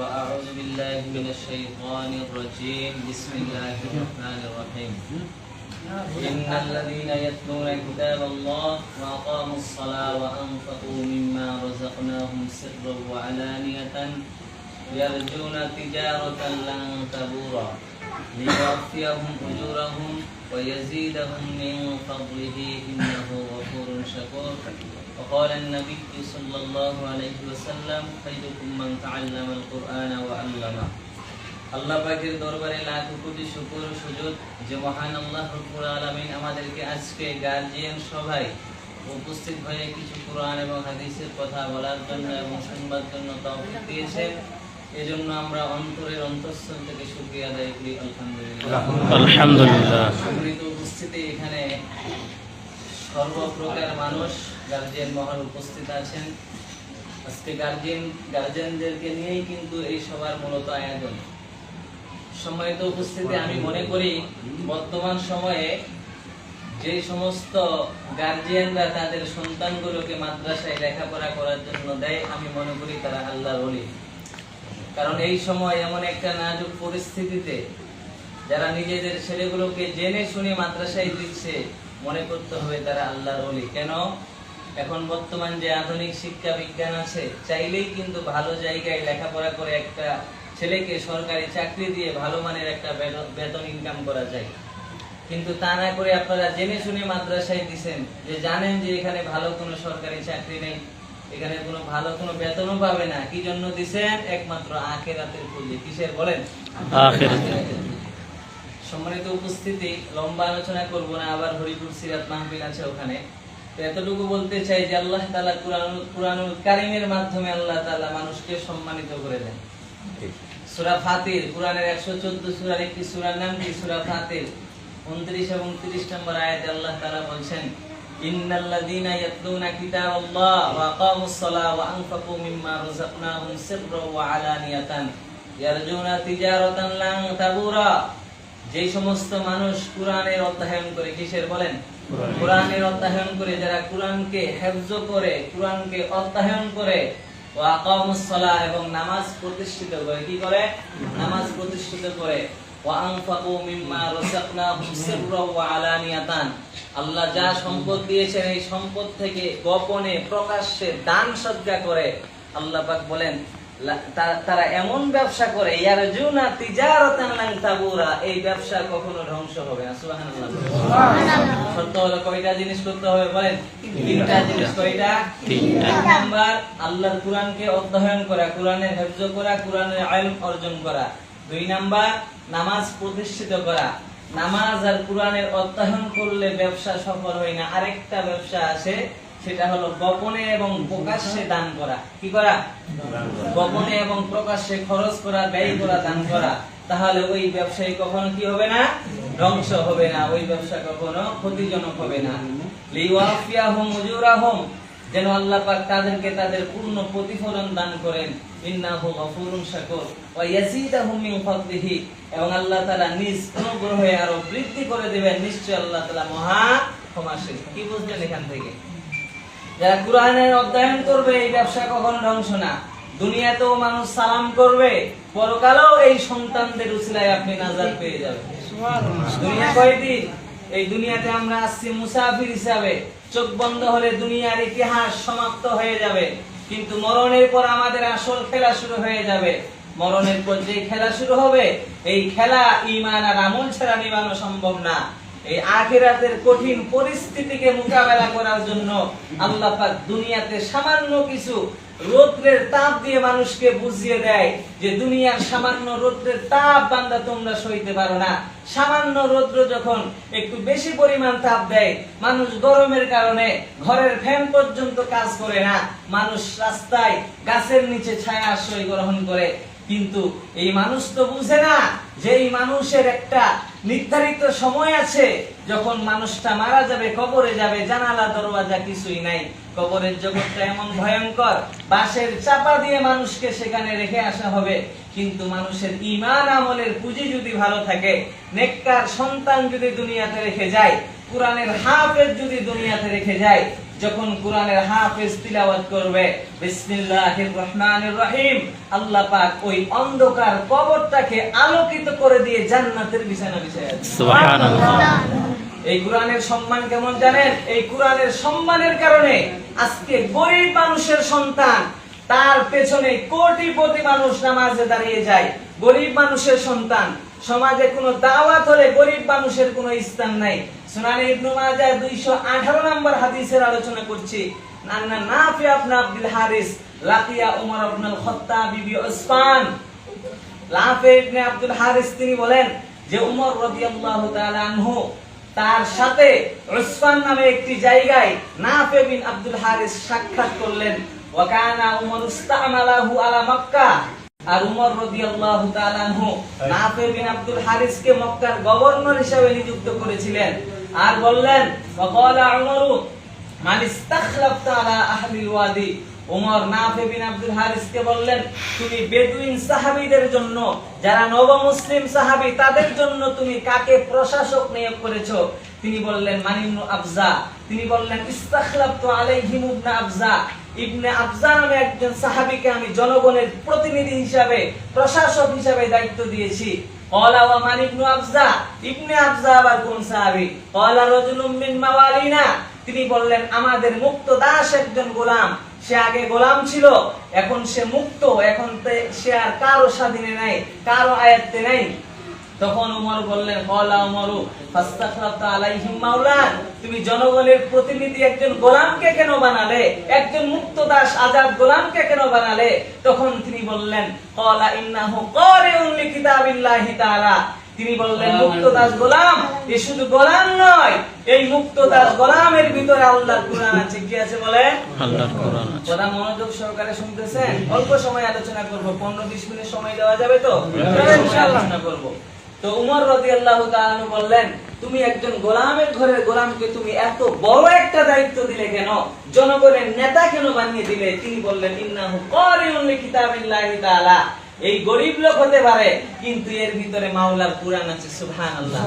فأعوذ بالله من الشيطان الرجيم. بسم الله الرحمن الرحيم. إن الذين يتلون كتاب الله وأقاموا الصلاة وأنفقوا مما رزقناهم سرا وعلانية يرجون تجارة لن تبورا ليوفيهم أجورهم ويزيدهم من فضله إنه غفور شكور. وقال النبي صلى الله عليه وسلم خيركم من تعلم القرآن وعلمه আল্লাহ পাকের দরবারে লাখ কোটি শুকর সুযোগ যে মহান আল্লাহ রব্বুল আলামিন আমাদেরকে আজকে গার্জিয়ান সভায় উপস্থিত হয়ে কিছু কোরআন এবং হাদিসের কথা বলার জন্য এবং শুনবার জন্য তৌফিক দিয়েছেন এজন্য আমরা অন্তরের অন্তঃস্থল থেকে শুকরিয়া আদায় করি আলহামদুলিল্লাহ আলহামদুলিল্লাহ সম্মিলিত উপস্থিতি এখানে সর্বপ্রকার মানুষ গার্জিয়ান মহল উপস্থিত আছেন। আজকে গার্জিয়ান গার্জিয়ানদেরকে নিয়েই কিন্তু এই সবার মূলত আয়োজন। সম্মানিত উপস্থিতি, আমি মনে করি বর্তমান সময়ে যে সমস্ত গার্জিয়ানরা তাদের সন্তানগুলোকে মাদ্রাসায় লেখাপড়া করার জন্য দেয়, আমি মনে করি তারা আল্লাহর ওলি। কারণ এই সময় এমন একটা নাজুক পরিস্থিতিতে যারা নিজেদের ছেলেগুলোকে জেনে শুনে মাদ্রাসায় দিচ্ছে, মনে করতে হবে তারা আল্লাহর ওলি। কেন? এখন বর্তমান যে আধুনিক শিক্ষা বিজ্ঞান আছে চাইলেই কিন্তু ভালো জায়গায় লেখাপড়া করে একটা ছেলেকে সরকারি চাকরি দিয়ে ভালো মানের একটা বেতন- ইনকাম করা যায়। কিন্তু তা না করে আপনারা জেনে শুনে মাদ্রাসায় দিছেন যে জানেন যে এখানে ভালো কোনো সরকারি চাকরি নেই এখানে কোনো ভালো কোনো বেতনও পাবে না। কি জন্য দিছেন? একমাত্র আখেরাতের পুঁজি। কিসের বলেন। সম্মানিত উপস্থিতি লম্বা আলোচনা করব না আবার হরিপুর সিরাত মাহফিল আছে ওখানে। এতটুকু বলতে চাই যে আল্লাহ তাআলা কুরআনুল কুরআনুল কারীমের মাধ্যমে আল্লাহ তাআলা মানুষকে সম্মানিত করে দেন। সূরা ফাতির কোরআনের 114 সূরার একটি সূরার নাম কি? সূরা ফাতির। 29 এবং 30 নম্বর আয়াতে আল্লাহ তাআলা বলছেন লান যেই সমস্ত মানুষ কোরআনের অধ্যয়ন করে কিসের বলেন? কোরআনের। অধ্যয়ন করে যারা কোরআনকে হেফজ করে কোরআনকে অধ্যয়ন করে এবং নামাজ প্রতিষ্ঠিত করে কি করে? নামাজ প্রতিষ্ঠিত করে। আল্লাহ যা সম্পদ দিয়েছেন এই সম্পদ থেকে গোপনে প্রকাশ্যে দান সদ্গা করে আল্লাহ পাক বলেন তারা এমন ব্যবসা করে তিজারাতান লান তাবুরা এই ব্যবসা কখনো ধ্বংস হবে না সুবহানাল্লাহ। সত্য হলো কয়টা জিনিস করতে হবে বলেন? তিনটা জিনিস কয়টা? তিনটা। নাম্বার আল্লাহর কোরআনকে অধ্যয়ন করা কোরআনের হেফজ করা কোরআনের ইলম অর্জন করা। দুই নাম্বার নামাজ প্রতিষ্ঠিত করা। নামাজ আর কোরআনের অধ্যয়ন করলে ব্যবসা সফল হয় না। আরেকটা ব্যবসা আছে সেটা হলো গোপনে এবং প্রকাশ্যে দান করা। কি করা? গোপনে এবং প্রকাশ্যে খরচ করা ব্যয় করা দান করা। তাহলে ওই ব্যবসায়ী কখনো কি হবে না? ধ্বংস হবে না। ওই ব্যবসা কখনো ক্ষতিজনক হবে না। লিওয়াফিয়াহুম উজুরাহুম। যেন আল্লাহ পাক তাদেরকে তাদের পূর্ণ প্রতিফলন দান করেন। ইন্নাহু গফুরুন শাকুর। ওয়া ইয়াজিদাহুম মিন ফাদলিহি। এবং আল্লাহ তাআলা নিজ অনুগ্রহে আরও বৃদ্ধি করে দিবেন। নিশ্চয় আল্লাহ তাআলা মহা ক্ষমাশীল। কি বুঝলেন এখান থেকে? যারা কোরআনের অধ্যয়ন করবে, এই ব্যবসা কখনো ধ্বংস না। দুনিয়াতেও মানুষ সালাম করবে, পরকালেও এই সন্তানদের উসিলায় আপনি নাজার পেয়ে যাবেন। দুনিয়া কয়দিন? এই দুনিয়াতে আমরা আসছি মুসাফির হিসাবে। চোখ বন্ধ হলে দুনিয়ার ইতিহাস সমাপ্ত হয়ে যাবে। কিন্তু মরণের পর আমাদের আসল খেলা শুরু হয়ে যাবে। মরণের পর যে খেলা শুরু হবে, এই খেলা ইমান আর আমল ছাড়া নিবানো সম্ভব না। এই আখিরাতের কঠিন পরিস্থিতিকে মোকাবেলা করার জন্য আল্লাহ পাক দুনিয়াতে সামান্য কিছু রৌদ্রের তাপ দিয়ে মানুষকে বুঝিয়ে দেয় যে দুনিয়ার সামান্য রৌদ্রের তাপ বান্দা তোমরা সইতে পারো না। সামান্য রৌদ্র যখন একটু বেশি পরিমাণ তাপ দেয়, মানুষ গরমের কারণে ঘরের ফ্যান পর্যন্ত কাজ করে না। মানুষ রাস্তায় গাছের নিচে ছায়া আশ্রয় গ্রহণ করে। কিন্তু এই মানুষ তো বুঝে না যে এই মানুষের একটা নির্ধারিত সময় আছে, যখন মানুষটা মারা যাবে, কবরে যাবে, জানালা, দরওয়াজা কিছুই নাই। কবরের জগৎটা এমন ভয়ঙ্কর, বাঁশের চাপা দিয়ে মানুষকে সেখানে রেখে আসা হবে। কিন্তু মানুষের ইমান আমলের পুঁজি যদি ভালো থাকে, নেককার সন্তান যদি দুনিয়াতে রেখে যায়, কোরআনের হাফের যদি দুনিয়াতে রেখে যায় যখন কোরআনের হাফেজ তিলাওয়াত করবে বিসমিল্লাহির রহমানির রহিম আল্লাহ পাক ওই অন্ধকার কবরটাকে আলোকিত করে দিয়ে জান্নাতের বিছানা বিছায়া। সুবহানাল্লাহ। এই কোরআনের সম্মান কেমন জানেন? এই কোরআনের সম্মানের কারণে আজকে গরিব মানুষের সন্তান তার পেছনে কোটিপতি মানুষ নামাজে দাঁড়িয়ে যায়। গরিব মানুষের সন্তান সমাজে কোনো দাওয়াত হলে গরিব মানুষের কোনো স্থান নাই। সুনানি ইবনু মাজাহ 218 নম্বর হাদিসের আলোচনা করছি নান্না নাফি ইবনে আব্দুল হারিস লাকিয়া উমর ইবনে আল খাত্তাব বিবি উসমান। লাফে ইবনে আব্দুল হারিস তিনি বলেন যে উমর রাদিয়াল্লাহু তাআলা আনহু তার সাথে উসমান নামে একটি জায়গায় নাফে বিন আব্দুল হারিস সাক্ষাৎ করলেন। ওয়া কানা উমর ইস্তামালাহু আলা মক্কা। আর উমর রাদিয়াল্লাহু তাআলা আনহু নাফে বিন আব্দুল হারিসকে মক্কার গভর্নর হিসেবে নিযুক্ত করেছিলেন। আর বললেন তিনি বললেন আফজা। তিনি বললেন, ইস্তাখলাফতু ইবনে আফজা নামে একজন সাহাবীকে আমি জনগণের প্রতিনিধি হিসাবে, প্রশাসক হিসাবে দায়িত্ব দিয়েছি। ক্বালা ওয়া মান ইবনু আফজা ইবনে আফজা আবার কোন সাহাবী? ক্বালা রাজুলুম মিন তিনি বললেন, আমাদের মুক্ত দাস একজন গোলাম। সে আগে গোলাম ছিল, এখন সে মুক্ত। এখন সে আর কারও স্বাধীনে নাই, কারও আয়ত্তে নাই। তখন উমর বললেন কলা উমরু ফাস্তাখলাফতা আলাইহিম মাওলান তুমি জনগণের প্রতিনিধি একজন গোলামকে কেন বানালে? একজন মুক্ত দাস আজাদ গোলামকে কেন বানালে? তখন তিনি বললেন কলা ইন্নাহু কারিউন লিকিতাবিল্লাহি তাআলা। তিনি বললেন মুক্ত দাস গোলাম এ শুধু গোলাম নয় এই মুক্ত দাস গোলামের ভিতরে আল্লাহর কুরআন আছে। কি আছে বলেন? আল্লাহর কোরআন আছে। কথা মনোযোগ সহকারে শুনতেছেন? অল্প সময় আলোচনা করব পনেরো বিশ মিনিট সময় দেওয়া যাবে তো? ইনশাআল্লাহ। আলোচনা করব। তো উমর তাআলা আনহু বললেন, তুমি একজন গোলামের ঘরের গোলামকে তুমি এত বড় একটা দায়িত্ব দিলে কেন? জনগণের নেতা কেন বানিয়ে দিলে? তিনি বললেন, ইন্নাহু কারিউন লিকিতাবিল্লাহি তাআলা। এই গরিব লোক হতে পারে, কিন্তু এর ভিতরে মাওলার কুরআন আছে, সুবহানাল্লাহ।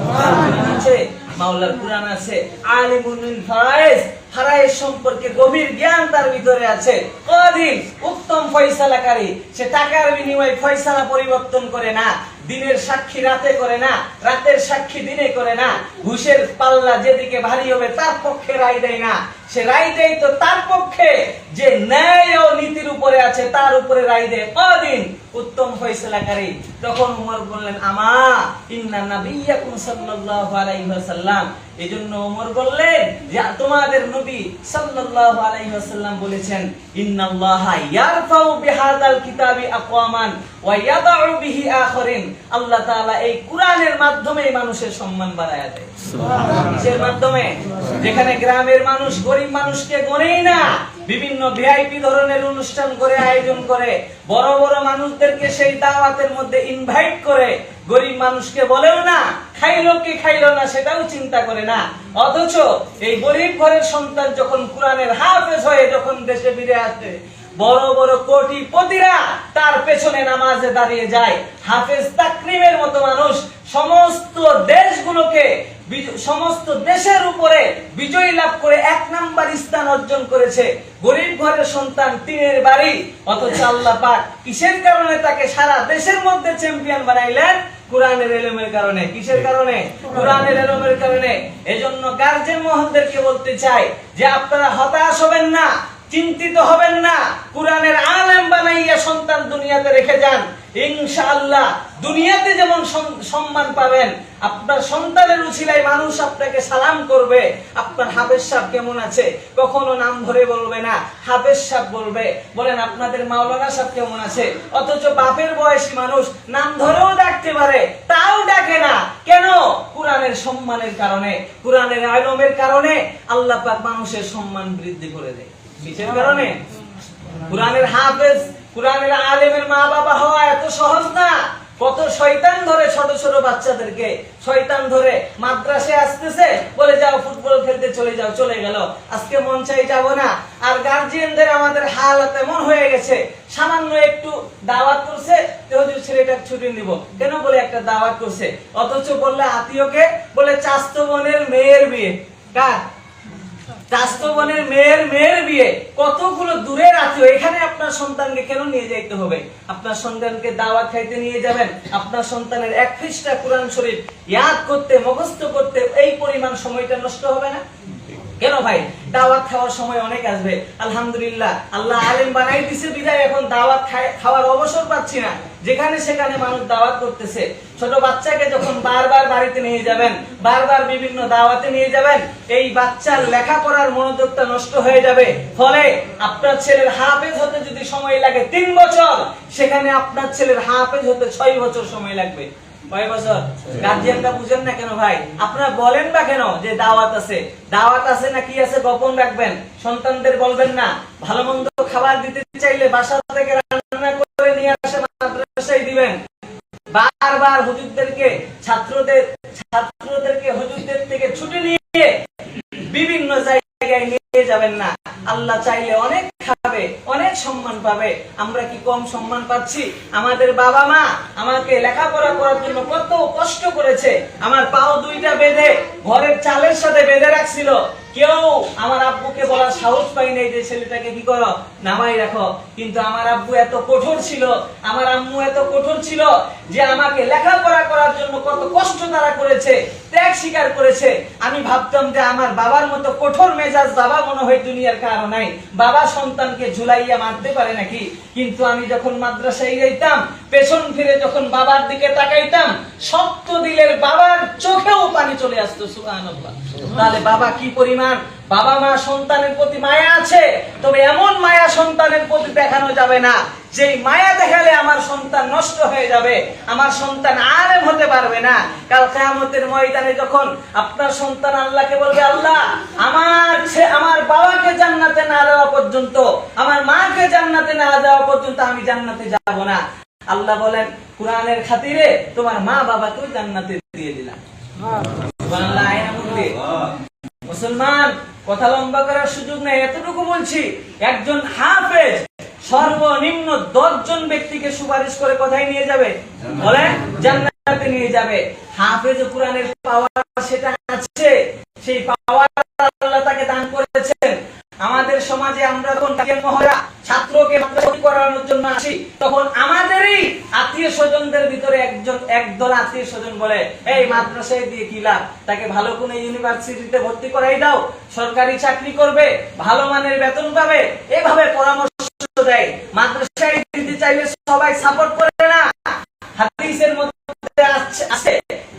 আছে, মাওলার কুরআন আছে। আলিমুল ফারাইজ ফারাইজ সম্পর্কে গভীর জ্ঞান তার ভিতরে আছে। কদিন উত্তম ফয়সালাকারী, সে টাকার বিনিময়ে ফয়সালা পরিবর্তন করে না দিনের সাক্ষী রাতে করে না, রাতের সাক্ষী দিনে করে না। ঘুষের পাল্লা যেদিকে ভারী হবে, তার পক্ষে রায় দেয় না। সে রায় দেয় তো তার পক্ষে যে ন্যায় ও নীতির উপরে আছে তার উপরে রায় দেয়। কদিন? উত্তম ফয়সালাকারী তখন উমর বললেন আমা ইন্না নাবিয়্যাকুম সাল্লাল্লাহু আলাইহি ওয়াসাল্লাম। এজন্য ওমর বললেন যে তোমাদের নবী সাল্লাল্লাহু আলাইহি ওয়াসাল্লাম বলেছেন ইন্নাল্লাহা ইয়ারফাউ বিহাদাল কিতাবি আকওয়ামান ওয়া ইয়াদাউ বিহি আখরিন। আল্লাহ তাআলা এই কোরআনের মাধ্যমে মানুষের সম্মান বাড়ায় দেয়। কিসের মাধ্যমে? যেখানে গ্রামের মানুষ গরিব মানুষকে গনেই না। বিভিন্ন ভিআইপি ধরনের অনুষ্ঠান করে, আয়োজন করে। বড় বড় মানুষদেরকে সেই দাওয়াতের মধ্যে ইনভাইট করে। গরিব মানুষকে বলেও না, খাইলো কি খাইলো না সেটাও চিন্তা করে না। অথচ এই গরিব ঘরের সন্তান যখন কোরআনের হাফেজ হয়ে যখন দেশে ফিরে আসে বড় বড় কোটিপতিরা তার পেছনে নামাজে দাঁড়িয়ে যায়। হাফেজ তাকরিমের মতো মানুষ সমস্ত দেশগুলোকে সমস্ত দেশের উপরে বিজয় লাভ করে এক নাম্বার স্থান অর্জন করেছে। গরিব ঘরের সন্তান তিনের বাড়ি, অথচ আল্লাহ পাক কিসের কারণে তাকে সারা দেশের মধ্যে চ্যাম্পিয়ন বানাইলেন? কোরআনের এলমের কারণে। কিসের কারণে? কোরআনের এলমের কারণে। এজন্য গার্জেন মহলদেরকে বলতে চাই যে আপনারা হতাশ হবেন না। চিন্তিত হবেন না। কোরআনের আলেম বানাইয়া সন্তান দুনিয়াতে রেখে যান। ইনশাআল্লাহ দুনিয়াতে যেমন সম্মান পাবেন, আপনার সন্তানের উছিলায় মানুষ আপনাকে সালাম করবে। আপনার হাফেজ সাহেব কেমন আছে? কখনো নাম ধরে বলবে না। হাফেজ সাহেব বলবে, বলেন, আপনাদের মাওলানা সাহেব কেমন আছে? অথচ বাপের বয়সী মানুষ নাম ধরেও ডাকতে পারে, তাও ডাকে না। কেন? কোরআনের সম্মানের কারণে, কোরআনের আলমের কারণে আল্লাহ মানুষের সম্মান বৃদ্ধি করে দেয়। কিসের কারণে কোরআনের হাফেজ, কোরআনের আলেমের মা বাবা হওয়া এত সহজ না। কত শয়তান ধরে ছোট ছোট বাচ্চাদেরকে, শয়তান ধরে মাদ্রাসে আসতেছে, বলে যাও ফুটবল খেলতে চলে যাও, চলে গেল। আজকে মন চাই যাব না। আর গার্জিয়ানদের আমাদের হালত এমন হয়ে গেছে, সামান্য একটু দাওয়াত করছে হুজুর ছেলেটা ছুটি নিব। কেন বলে একটা দাওয়াত করছে? অথচ বললে আত্মীয়কে বলে চাস্ত বোনের মেয়ের বিয়ে। কার? রাষ্ট্রবনের মেয়ের মেয়ের বিয়ে। কতগুলো দূরের আত্মীয় এখানে আপনার সন্তানকে কেন নিয়ে যাইতে হবে? আপনার সন্তানকে দাওয়াত খাইতে নিয়ে যাবেন, আপনার সন্তানের এক খ্রিস্টা কোরআন শরীফ, ইয়াদ করতে, মুখস্থ করতে, এই পরিমাণ সময়টা নষ্ট হবে না? কেন ভাই? দাওয়াত খাওয়ার সময় অনেক আসবে। আলহামদুলিল্লাহ, আল্লাহ আলেম বানাই দিছে বিদায় এখন দাওয়াত খাওয়ার অবসর পাচ্ছি না। যেখানে সেখানে মানুষ দাওয়াত করতেছে। ছোট বাচ্চাকে যখন বারবার বাড়িতে নিয়ে যাবেন, বারবার বিভিন্ন দাওয়াতে নিয়ে যাবেন, এই বাচ্চার লেখাপড়ার মনোযোগটা নষ্ট হয়ে যাবে। ফলে আপনার ছেলের হাফেজ হতে যদি সময় লাগে তিন বছর, সেখানে আপনার ছেলের হাফেজ হতে ছয় বছর সময় লাগবে। কয় বছর? গার্জিয়ানরা বুঝেন না কেন ভাই? আপনারা বলেন বা কেন যে দাওয়াত আছে? দাওয়াত আছে না কি আছে গোপন রাখবেন? সন্তানদের বলবেন না। ভালো মন্দ খাবার দিতে চাইলে বাসা থেকে রান্না করে নিয়ে আসে মাদ্রাসায় দিবেন। বারবার হুজুরদেরকে, ছাত্রদের, ছাত্রদেরকে, হুজুরদের থেকে ছুটে নিয়ে বিভিন্ন জায়গায় নিয়ে যাবেন না। আল্লাহ চাইলে অনেক খাবে, অনেক সম্মান পাবে। আমরা কি কম সম্মান পাচ্ছি? আমাদের বাবা মা আমাকে লেখাপড়া করার জন্য কত কষ্ট করেছে। আমার পাও দুইটা বেঁধে ঘরের চালের সাথে বেঁধে রাখছিল। কেউ আমার আব্বুকে বলার সাহস পাই নাই যে ছেলেটাকে কি করো? নামাই রাখো। কিন্তু আমার আব্বু এত কঠোর ছিল, আমার আম্মু এত কঠোর ছিল যে আমাকে লেখাপড়া করার জন্য কত কষ্ট তারা করেছে, ত্যাগ স্বীকার করেছে। আমি ভাবতাম যে আমার বাবার মতো কঠোর মেজাজ বাবা মনে হয় দুনিয়ার কারও নাই। বাবা সন্তানকে ঝুলাইয়া মারতে পারে নাকি? কিন্তু আমি যখন মাদ্রাসায় যাইতাম, পেছন ফিরে যখন বাবার দিকে তাকাইতাম, শক্ত দিলের বাবার চোখেও পানি চলে আসতো, সুবহানাল্লাহ। তাহলে বাবা কি পরিমাণ? বাবা মা সন্তানের প্রতি মায়া আছে? তবে এমন মায়া সন্তানের প্রতি দেখানো যাবে না। যে মায়া দেখালে আমার সন্তান নষ্ট হয়ে যাবে, আমার সন্তান আলেম হতে পারবে না। কাল কেয়ামতের ময়দানে যখন আপনার সন্তান আল্লাহকে বলবে, আল্লাহ, আমার আমার বাবাকে জান্নাতে না দেওয়া পর্যন্ত, আমার মাকে জান্নাতে না দেওয়া পর্যন্ত আমি জান্নাতে যাব না। আল্লাহ বলেন, কোরআনের খাতিরে তোমার মা বাবাকেও জান্নাতে দিয়ে দিলাম। মুসলমান কথা লম্বা করার সুযোগ নেই এতটুকু বলছি। একজন হাফেজ সর্বনিম্ন দশজন ব্যক্তিকে সুপারিশ করে কোথায় নিয়ে যাবে? বলে জান্নাতে নিয়ে যাবে। হাফেজ কোরআনের পাওয়ার সেটা আছে। সেই পাওয়ার আল্লাহ তাকে দান করেছেন। আমাদের সমাজে আমরা কাজের মহড়া ছাত্রকে মাদ্রাসায় করানোর জন্য আসি, তখন আমাদেরই আত্মীয় স্বজনদের ভিতরে একজন, একদল আত্মীয় স্বজন বলে, এই মাদ্রাসায় দিয়ে কি লাভ? তাকে ভালো কোনো ইউনিভার্সিটিতে ভর্তি করাই দাও, সরকারি চাকরি করবে, ভালো মানের বেতন পাবে, এভাবে পরামর্শ দেয়। মাদ্রাসায় দিতে চাইলে সবাই সাপোর্ট করে না। হাদিসের মধ্যে আছে,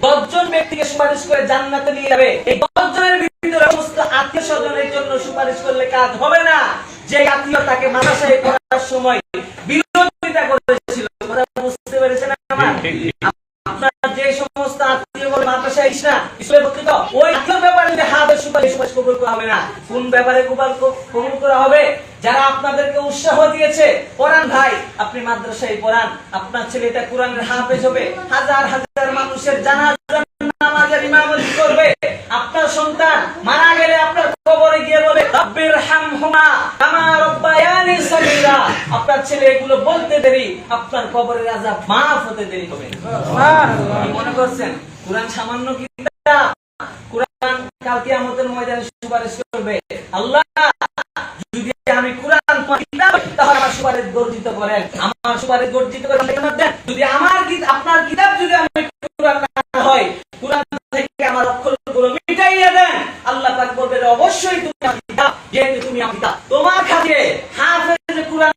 দশজন ব্যক্তিকে সুপারিশ করে জান্নাতে নিয়ে যাবে। এই দশজনের ভিতরে সমস্ত আত্মীয় স্বজনের জন্য সুপারিশ করলে কাজ হবে না। যে তাকে মাদ্রাসায় পড়ার সময় বিরোধিতা করেছিল। কথা বুঝতে পেরেছেন আমার? যারা আপনাদেরকে উৎসাহ দিয়েছে, পড়ান ভাই, আপনি মাদ্রাসায় পড়ান। আপনার ছেলেটা কোরআনের হাফেজ হবে। হাজার হাজার মানুষের জানাজা নামাজের ইমামতি করবে। আপনার সন্তান মারা গেলে আপনার কবরে গিয়ে বলে রব্বির হামহুমা কামা রব্বায়ানি সগীরা আপনার ছেলে এগুলো বলতে দেরি আপনার কবরের আযাব মাফ হতে দেরি হবে। মনে করছেন? কোরআন সামান্য কিতাব কোরআন কাল কিয়ামতের ময়দানে সুপারিশ করবে। আল্লাহ যদি আমি কোরআন কিতাব তাহলে আমার সুপারিশ গর্জিত করেন। আমার সুপারিশ গর্জিত করে কেন দেন? যদি আমার আপনার কিতাব যদি আমি কোরআন না হয় কোরআন থেকে আমার অক্ষরগুলো মিটাইয়া দেন আল্লাহ পাক বলবে অবশ্যই তুমি আমার কিতাব যেহেতু তুমি আমার কিতাব তোমার খাতিরে হাফেজ কোরআন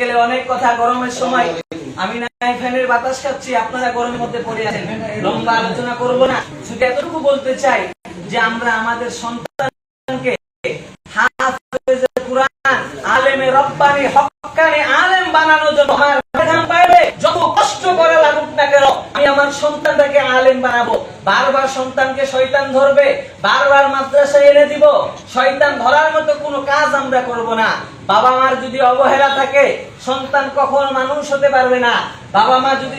গেলে অনেক কথা গরমের সময়। আমি নাই, ফ্যানের বাতাস খাচ্ছি, আপনারা গরমের মধ্যে পড়ে আছেন। লম্বা আলোচনা করব না। শুধু এতটুকু বলতে চাই যে আমরা আমাদের সন্তানকে হাফেজে কুরআন, আলেমে রব্বানি হক্কানি আলেম বানানোর জন্য আমার প্রধান বাইরে যত কষ্ট করে লাগুক না কেন আমি আমার সন্তানটাকে আলেম বানাবো। বারবার সন্তানকে শয়তান ধরবে, বারবার মাদ্রাসায় এনে দিব। শয়তান ধরার মতো কোনো কাজ আমরা করব না। বাবা মার যদি অবহেলা থাকে, সন্তান কখনো মানুষ হতে পারবে না। বাবা মা যদি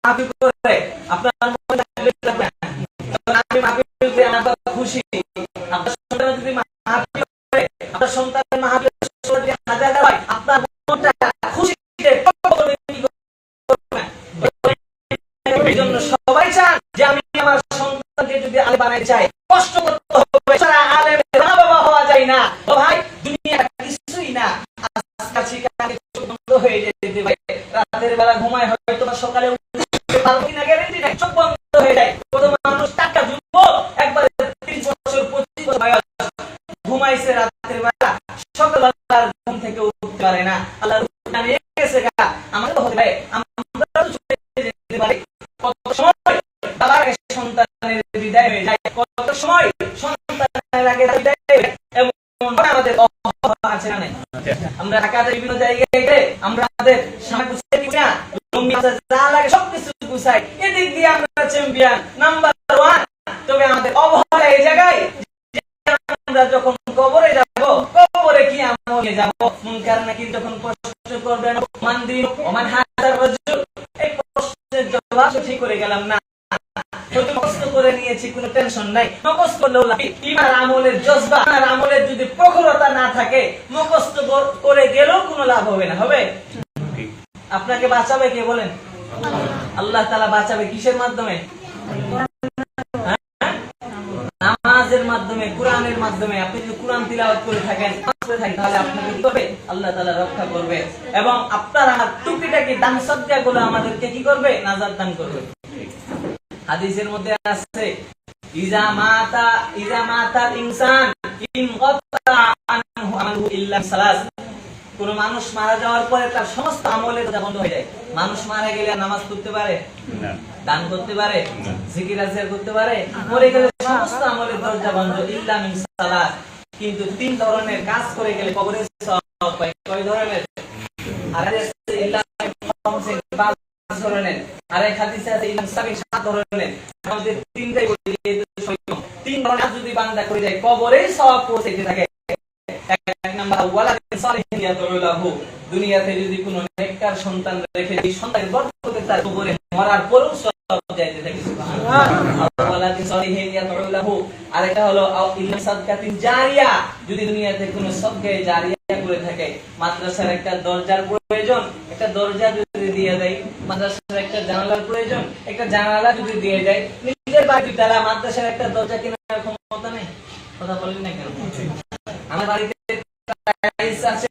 মাহফিল করে আপনার থাকবে আপনি মাহফিলতে আমার খুশি। আপনার সন্তান যদি মাহফিল করে, আপনার সন্তানের মাহফিল আমি হয়ে যেতে সকালে উঠতে পারব কিনা গ্যারেন্টি নাই চোখ বন্ধ হয়ে যায় কত মানুষ টাকা যুবক একবারে 30 বছর 25 বছর বয়স ঘুমাইছে রাতের বেলা সকালবেলা আর ঘুম থেকে উঠতে পারে না আল্লাহ জানিয়ে গেছে গা আমাদের হতে পারে আমরা তো চলে যেতে পারি কত সময় বাবার আগে সন্তানের বিদায় হয়ে যায় কত সময় সন্তানের আগে এমন আমাদের আছে না আমরা ঢাকাতে বিভিন্ন জায়গায় আমরা আমাদের না। লুঙ্গি যা লাগে সবকিছু গুছাই। এদিক দিয়ে আমরা চ্যাম্পিয়ন নাম্বার ওয়ান তবে আমাদের অবহেলা এই জায়গায় আমরা যখন কবরে যাব, কবরে কি আমলে যাব? মুনকার নাকি যখন প্রশ্ন করবেন মান দিন ওমান হাজার রাজুল? এই প্রশ্নের জবাব ঠিক করে গেলাম না। নিয়েছি কোনো টেনশন নাই। মুখস্থ করলেও আমলের জজবা আমলের যদি প্রখরতা না থাকে মুখস্থ করে গেলেও কোনো লাভ হবে না। হবে? আপনাকে বাঁচাবে কে বলেন? আল্লাহ তাআলা বাঁচাবে কিসের মাধ্যমে? হ্যাঁ? নামাজের মাধ্যমে কোরআনের মাধ্যমে। আপনি যদি কোরআন তিলাওয়াত করে থাকেন তাহলে আপনাকে কি করবে? আল্লাহ তাআলা রক্ষা করবে। এবং আপনার আমার টুকিটাকি দান সদ্গা গুলো আমাদেরকে কি করবে? নাজাত দান করবে। হাদিসের মধ্যে আছে ইজা মাতা ইজা মাতা ইনসান ইন আনহু আমালহু ইল্লা সালাস। কোন মানুষ মারা যাওয়ার পরে তার সমস্ত আমলের বন্ধ হয়ে যায়। মানুষ মারা গেলে নামাজ পড়তে পারে? দান করতে পারে? জিকির আজকার করতে পারে? মরে গেলে সমস্ত আমলের দরজা বন্ধ ইল্লা মিন সালাত কিন্তু তিন ধরনের কাজ করে গেলে কবরে সওয়াব পায়। কয় ধরনের? আর ইল্লা মিন পাঁচ ধরনের। আর এক হাদিসে আছে ইলম সাত ধরনের। আমাদের তিনটাই বলে তিন ধরনের যদি বান্দা করে যায় কবরেই সওয়াব পৌঁছাইতে থাকে। এক নাম্বার ওয়ালাদিন সালিহিন ইয়াদউ লাহু। দুনিয়াতে যদি কোনো নেককার সন্তান রেখে এই সন্তানের বরকতে তার কবরে মরার পরেও সওয়াব যাইতে থাকে সুবহানাল্লাহ। ওয়ালাদিন সালিহিন ইয়াদউ লাহু। আরেকটা হলো সাদকাতিন জারিয়া। যদি দুনিয়াতে কোনো জারিয়া করে থাকে, মাদ্রাসার একটা দরজার প্রয়োজন, একটা দরজা যদি দিয়ে দেয়, মাদ্রাসার একটা জানালার প্রয়োজন, একটা জানালা যদি দিয়ে দেয়, নিজের তারা মাদ্রাসার একটা দরজা কেনার ক্ষমতা নেই? কথা বলেন না কেন? আমার বাড়িতে আছে,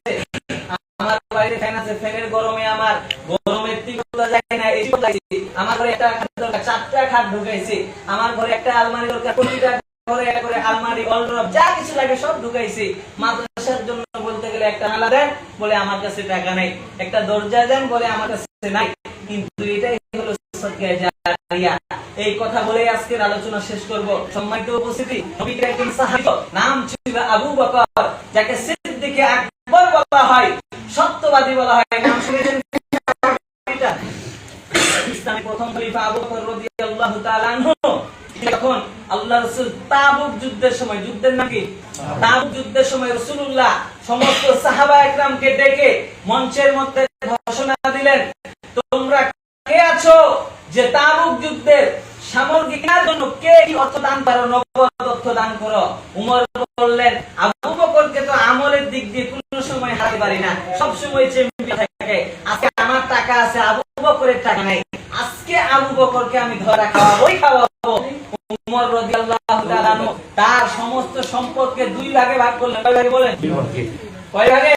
আমার বাড়িতে ফ্যান আছে, ফ্যানের গরমে আমার গরমের তীব্রতা যায় না, এই আমার ঘরে একটা চারটা খাট ঢুকাইছি, আমার ঘরে একটা আলমারি দরকার এই কথা বলে আজকের আলোচনা শেষ করব। সম্মানিত উপস্থিতি নাম ছিল আবু বকর, যাকে সিদ্দিকে আকবর বলা হয়, সত্যবাদী বলা হয়। নাম শুনেছেন? ইসলামের প্রথম খলিফা আবু বকর রাদিয়াল্লাহু তাআলা যখন আল্লাহ রাসূল তাবুক যুদ্ধের সময়, যুদ্ধের নাম কি? তাবুক যুদ্ধের সময় রাসূলুল্লাহ সমস্ত সাহাবা একরামকে ডেকে মঞ্চের মধ্যে ঘোষণা দিলেন, তোমরা কে আছো যে তাবুক যুদ্ধের সামগ্রী কেনার জন্য কে কি অর্থ দান করো, নগদ অর্থ দান করো? উমর বললেন, আবু বকরকে তো আমলের দিক দিয়ে কোনো সময় হারাতে পারি না। সব সময় থাকে। আজকে আমার টাকা আছে, আবু বকরের টাকা নাই। আজকে আবু বকরকে আমি ধরা খাওয়াবোই খাওয়াবো। উমর রাদিয়াল্লাহু তাআলা তার সমস্ত সম্পদকে দুই ভাগে ভাগ করলেন। কয় ভাগে বলেন? কয় ভাগে?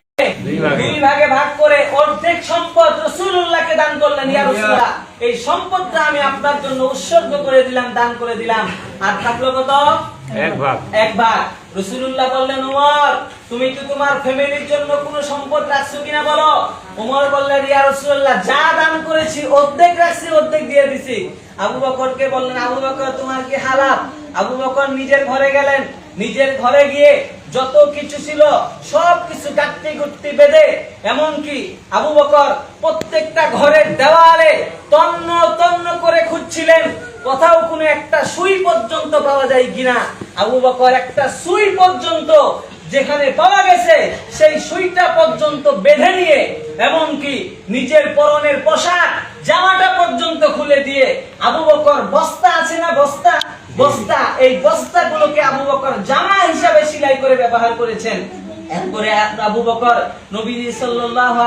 দুই ভাগে। দুই ভাগে ভাগ করে অর্ধেক সম্পদ রাসূলুল্লাহকে দান করলেন ইয়ারসুল্লাহ এই সম্পদটা আমি আপনার জন্য উৎসর্গ করে দিলাম দান করে দিলাম। আর থাকল কত? তুমি তোমার ফ্যামিলির জন্য কোনো সম্পদ কিনা বলো? বললেন যা দান করেছি, অর্ধেক রাখছি, অর্ধেক দিয়ে আবু বললেন, আবু বকর, তোমার আবু বকর নিজের ঘরে গেলেন। নিজের ঘরে গিয়ে যত কিছু ছিল, সব কিছু গাঁটটি গুট্টি বেঁধে, এমনকি আবু বকর প্রত্যেকটা ঘরের দেওয়ালে তন্ন তন্ন করে খুঁজছিলেন, কোথাও কোনো একটা সুই পর্যন্ত পাওয়া যায় কিনা। আবু বকর একটা সুই পর্যন্ত যেখানে পাওয়া গেছে, সেই সুইটা পর্যন্ত বেঁধে নিয়ে, এমনকি নিজের পরনের পোশাক জামাটা পর্যন্ত খুলে দিয়ে, আবু বকর বস্তা আছে না বস্তা? বস্তা, এই বস্তাগুলোকে আবু বকর জামা হিসাবে সেলাই করে ব্যবহার করেছেন। এরপরে আবু বকর নবীজি সাল্লাল্লাহু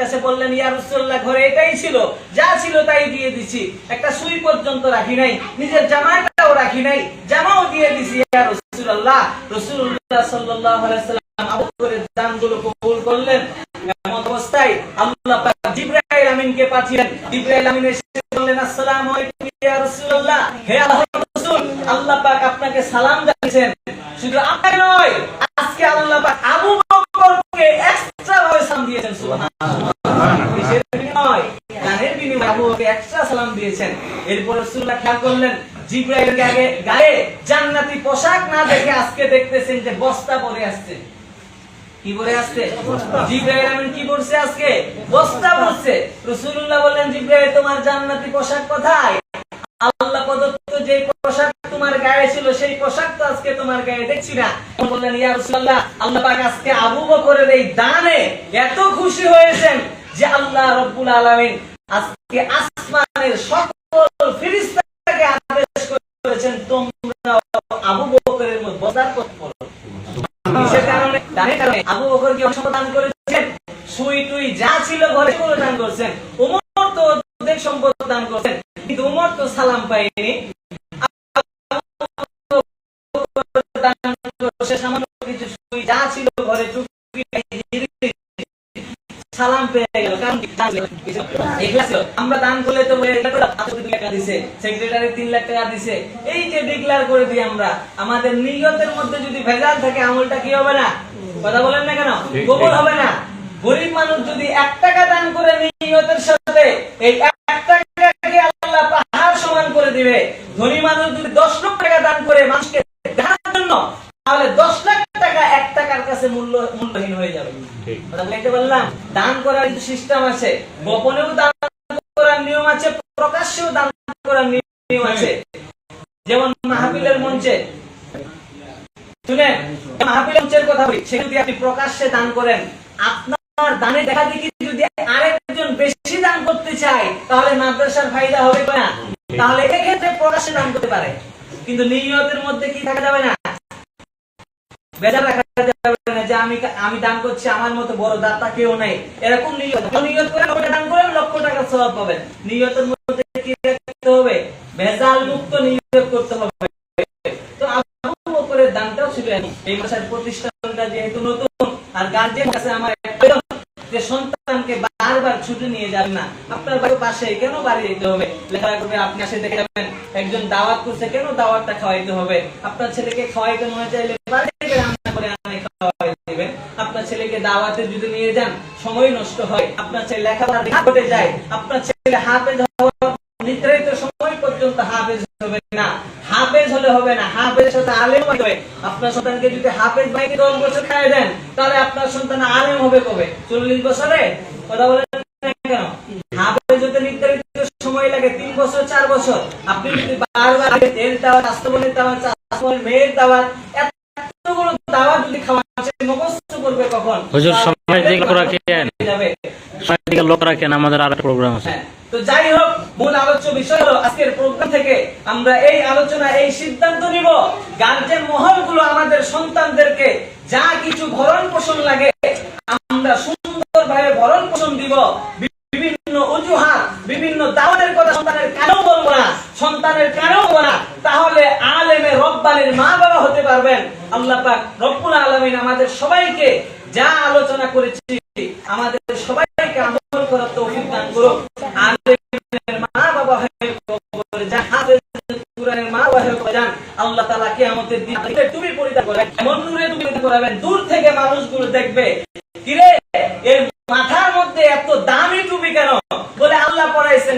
কাছে বললেন, ইয়া রাসূলুল্লাহ, ঘরে এটাই ছিল, যা ছিল তাই দিয়ে দিছি। একটা সুই পর্যন্ত রাখি নাই, নিজের জামাটাও রাখি নাই, জামাও দিয়ে দিছি, ইয়া রাসূলুল্লাহ। রাসূলুল্লাহ সাল্লাল্লাহু আলাইহি ওয়াসাল্লাম আবু বকরের দানগুলো কবুল করলেন। এমন অবস্থায় আল্লাহ পাক জিবরাইল আমিনকে পাঠিয়েছেন জিবরাইল আমিন এসে বললেন, আসসালামু হে আল্লাহর রাসূল আল্লাহ পাক আপনাকে সালাম জানিয়েছেন। শুধু আপনাকে নয়, আজকে আল্লাহ পাক আবু বকরকে এক্সট্রা ভাবে সালাম দিয়েছেন, সুবহানাল্লাহ। বিনিময়ে আবু বকরকে এক্সট্রা সালাম দিয়েছেন। এরপর রাসূলুল্লাহ খেয়াল করলেন জিবরাইলের আগে গায়ে জান্নাতি পোশাক না দেখে আজকে দেখতেছেন যে বস্তা পরে আসছে। কি পরে আসছে? জিব্রাইল আমিন কি পরছে আজকে? বস্তা পরছে। রাসূলুল্লাহ বললেন, জিব্রাইল, তোমার জান্নাতি পোশাক কোথায়? আল্লাহ প্রদত্ত যে পোশাক তোমার গায়ে ছিল, সেই পোশাক তো আজকে তোমার গায়ে, দেখছি না। বললেন, ইয়া রাসূলুল্লাহ, আল্লাহ পাক আজকে আবু বকরের এই দানে এত খুশি হয়েছেন যে আল্লাহ রব্বুল আলামিন আজকে আসমানের সকল ফেরেশতাকে আদেশ করেছেন তোমরা আবু বকরের বজার করো। কিসের কারণে, দানের কারণে আবু বকর কি দান করেছেন? সুই টুই যা ছিল ঘরে দান করেছেন। উমর তো অর্ধেক সম্পদ দান করেছেন। সালাম সুই যা ছিল ঘরে সালাম পেয়ে গেল। কারণ। আমরা দান করলে তো টাকা দিছে। সেক্রেটারি তিন লাখ টাকা দিছে। এই যে ডিক্লার করে দিই আমরা আমাদের নিয়তের মধ্যে যদি ভেজাল থাকে আমলটা কি হবে না? কথা বলেন না কেন? গোবর হবে না। গরিব মানুষ যদি এক টাকা দান করে নিয়তের সাথে এই এক টাকাকে আল্লাহ পাহাড় সমান করে দিবে। ধনী মানুষ যদি দশ লক্ষ টাকা দান করে মানুষকে দেখার জন্য তাহলে দশ লাখ টাকা এক টাকার কাছে মূল্য মূল্যহীন হয়ে যাবে। কথা বলতে বললাম দান করার কিছু সিস্টেম আছে গোপনেও দান করার নিয়ম আছে প্রকাশ্যেও দান করার নিয়ম আছে। যেমন মাহফিলের মঞ্চে শুনেন মাহফিলের মঞ্চের কথা বলি সেখানে যদি আপনি প্রকাশ্যে দান করেন আপনার দানে দেখা দেখি যদি আরেকজন বেশি দান করতে চায় তাহলে মাদ্রাসার ফায়দা হবে না তাহলে এক্ষেত্রে প্রকাশ্যে দান করতে পারে। কিন্তু নিয়তের মধ্যে কি থাকা যাবে না? বেজার রাখা যাবে না যে আমি আমি দান করছি, আমার মতো বড় দাতা কেউ নাই। এরকম করে লক্ষ দান করেন লক্ষ টাকা পাবেন। মধ্যে কি রাখতে হবে? মুক্ত করতে হবে। তো আবু দানটাও ছিল এই মাসের প্রতিষ্ঠানটা যেহেতু নতুন, আর গার্জেন কাছে আমার আবেদন যে সন্তানকে বারবার যাবেন না। আপনার পাশে কেন বাড়ি যেতে হবে? করবে, আপনি আসে দেখে একজন দাওয়াত করছে, কেন দাওয়াতটা খাওয়াইতে হবে? আপনার ছেলেকে খাওয়াইতে মনে চাইলে আপনার ছেলেকে দাওয়াতে যদি নিয়ে যান, সময় নষ্ট হয়। আপনার ছেলে লেখাপড়া ঘটে যায়। আপনার ছেলে হাফেজ নির্ধারিত সময় পর্যন্ত হাফেজ হবে না। হাফেজ হলে হবে না। হাফেজের সাথে আলেম হবে। আপনার সন্তানকে যদি হাফেজ ভাইকে দশ বছর খাই দেন, তাহলে আপনার সন্তান আলেম হবে কবে? চল্লিশ বছরে? কথা বলেন না কেন হাফেজ হতে নির্ধারিত সময় লাগে তিন বছর। আপনি যদি বারবার এর দাওয়াত স্বাস্থ্যবনের দাওয়াত স্বাস্থ্যবনের মেয়ের দাওয়াত এতগুলো দাওয়াত যদি খাওয়া মুখস্থ করবে কখন? হুজুর সময় দিকে লোক রাখেন। যাবে। সময় দিকে লোক রাখেন আমাদের আর প্রোগ্রাম আছে। হ্যাঁ, তো যাই হোক মূল আলোচ্য বিষয় হলো আজকের প্রোগ্রাম থেকে আমরা এই আলোচনা এই সিদ্ধান্ত নিব। গার্জেন মহলগুলো আমাদের সন্তানদেরকে যা কিছু ভরণ পোষণ লাগে আমরা সুন্দরভাবে ভরণ পোষণ দিব। বিভিন্ন অজুহাত বিভিন্ন দাওয়াতের কথা সন্তানের সন্তানের কারণ না? তাহলে আলেমে রব্বালের মা বাবা হতে পারবেন। আল্লাহ পাক রব্বুল আলমিন আমাদের সবাইকে যা আলোচনা করেছি, আমাদের সবাইকে আমল করার তো অভিজ্ঞান করুক। আলেমের মা বাবা হয়ে আল্লাহ পড়াইছেন দূর থেকে দেখবে এর মাথার মধ্যে এত দামি কেন? বলে আল্লাহ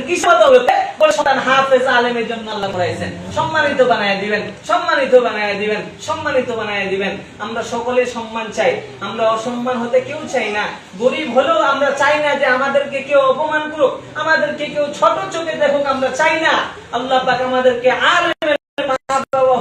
কি সত হাফেজ আলেমের জন্য আল্লাহ করাইছেন সম্মানিত বানায় দিবেন, সম্মানিত বানায় দিবেন, সম্মানিত বানায় দিবেন। আমরা সকলে সম্মান চাই, আমরা অসম্মান হতে কেউ চাই না। গরিব হলেও আমরা চাই না যে আমাদেরকে কেউ অপমান করুক, আমাদেরকে কেউ ছোট চোখে দেখুক, আমরা চাই না। আল্লাহ পাক আমাদেরকে হয়ে